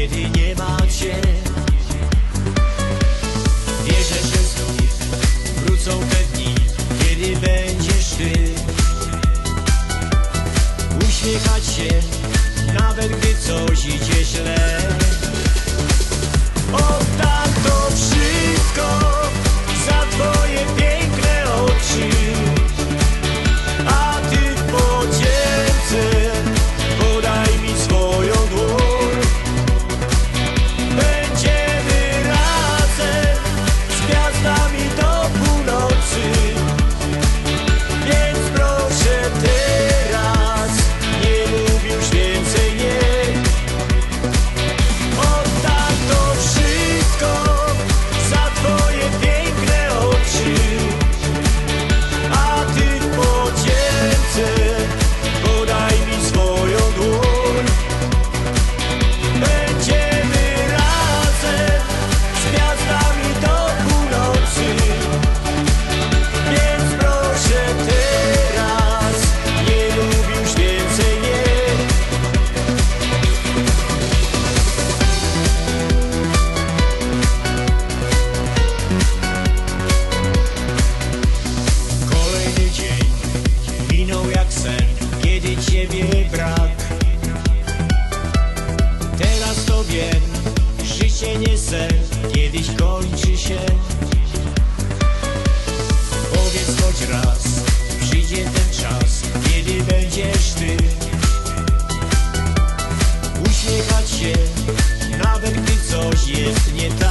kiedy nie ma cię Wierzę, że znów wrócą te dni, kiedy będziesz ty. Uśmiechać się, wiem Życie nie sen, kiedyś kończy się. Powiedz choć raz, przyjdzie ten czas Kiedy będziesz ty. Uśmiechać się, nawet gdy coś jest nie tak.